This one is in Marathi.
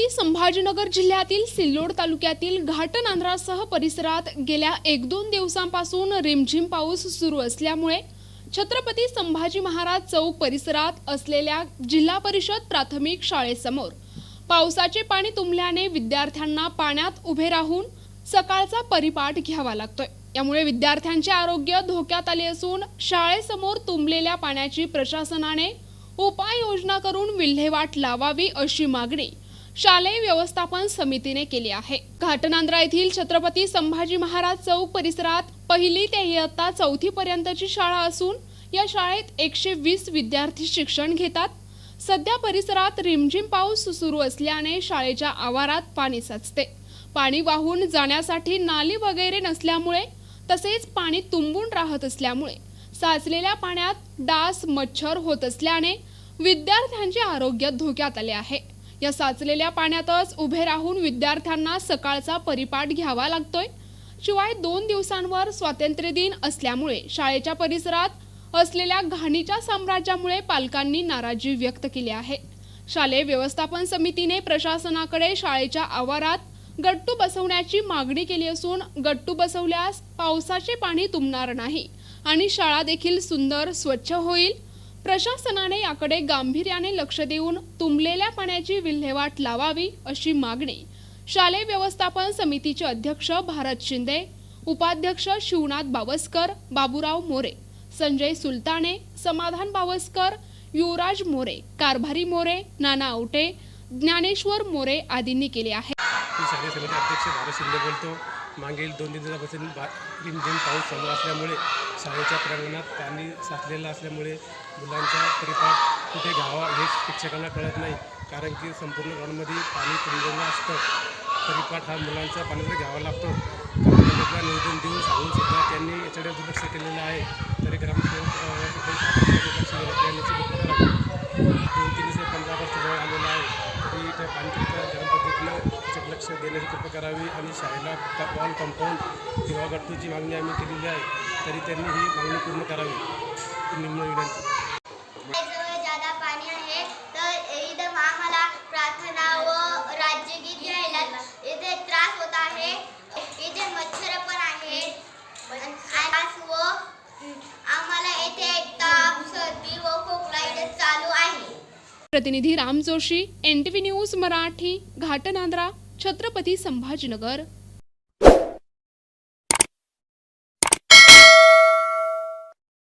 संभाजीनगर जिल्ह्यातील सिल्लोड तालुक्यातील घाटनांद्रासह परिसरात गेल्या एक दोन दिवसांपासून रिमझिम पाऊस सुरू असल्यामुळे छत्रपती संभाजी महाराज चौक परिसरात असलेल्या जिल्हा परिषद प्राथमिक शाळेसमोर पावसाचे पाणी तुंबल्याने विद्यार्थ्यांना पाण्यात उभे राहून सकाळचा परिपाठ घ्यावा लागतोय. यामुळे विद्यार्थ्यांचे आरोग्य धोक्यात आले असून शाळेसमोर तुंबलेल्या पाण्याची प्रशासनाने उपाययोजना करून विल्हेवाट लावावी अशी मागणी शालेय व्यवस्थापन समितीने केली आहे. घाटनांद्रा येथील छत्रपती संभाजी महाराज चौक परिसरात पहिली ते इयत्ता चौथी पर्यंतची शाळा असून या शाळेत एकशे वीस विद्यार्थी शिक्षण घेतात. सध्या परिसरात रिमझिम पाऊस सुरू असल्याने शाळेच्या आवारात पाणी साचते. पाणी वाहून जाण्यासाठी नाली वगैरे नसल्यामुळे तसेच पाणी तुंबून राहत असल्यामुळे साचलेल्या पाण्यात डास मच्छर होत असल्याने विद्यार्थ्यांचे आरोग्य धोक्यात आले आहे. या साचलेल्या पाण्यातच उभे राहून विद्यार्थ्यांना सकाळचा परिपाठ घ्यावा लागतोय. शिवाय दोन दिवसांवर स्वातंत्र्य दिन असल्यामुळे शाळेच्या परिसरात असलेल्या घाणीच्या साम्राज्यामुळे पालकांनी नाराजी व्यक्त केली आहे. शालेय व्यवस्थापन समितीने प्रशासनाकडे शाळेच्या आवारात गट्टू बसवण्याची मागणी केली असून गट्टू बसवल्यास पावसाचे पाणी तुंबणार नाही आणि शाळा देखील सुंदर स्वच्छ होईल प्रशासनाने याकडे गांभीर्याने लक्ष देऊन तुंबलेल्या पाण्याची विल्हेवाट लावावी अशी मागणी शालेय व्यवस्थापन समितीचे अध्यक्ष भारत शिंदे उपाध्यक्ष शिवनाथ बावस्कर बाबूराव मोरे संजय सुलताने समाधान बावस्कर युवराज मोरे कारभारी मोरे नाना आवटे ज्ञानेश्वर मोरे आदींनी केली आहे. शालेय समिती अध्यक्ष भारत शिंदे बोलतो. मागील दोन तीन दिवसापासून रिमझिम पाऊस चालू असल्यामुळे शाळेच्या प्रांगणात पाणी साचलेलं असल्यामुळे मुलांचा परिपाठ कुठे घ्यावा हे शिक्षकांना कळत नाही. कारण की संपूर्ण ग्राउंडमध्ये पाणी तुंबलेलं असतं. परिपाठ हा मुलांचा पाण्याचा घ्यावा लागतो. ग्रामपंचायतला निवेदन देऊन सांगून सुद्धा त्यांनी याच्याकडे दुर्लक्ष केलेलं आहे. तरी ग्रामसेवक दोन तीन दिवस पंधरा ऑगस्ट जवळ आलेला आहे. तरी त्या पाणीच्या ग्रामपंचायतीनं त्याच्यात लक्ष देण्याची कृपा करावी आणि शाळेला वॉल कंपाऊंड किंवा गट्टूची मागणी आम्ही केलेली आहे. तरी त्यांनी ही मागणी पूर्ण करावी. निम्न विनंती. जादा पाणी आहे तर इथं आम्हाला प्रार्थना व राज्यगीत घ्यायला इथे त्रास होत आहे. इथे मच्छर पण आहे. आणि त्रास व आम्हाला येथे ताप सर्दी व खोकला इथे चालू आहे. प्रतिनिधी Ram Joshi N T V news Marathi Ghatnandra Chhatrapati Sambhajinagar.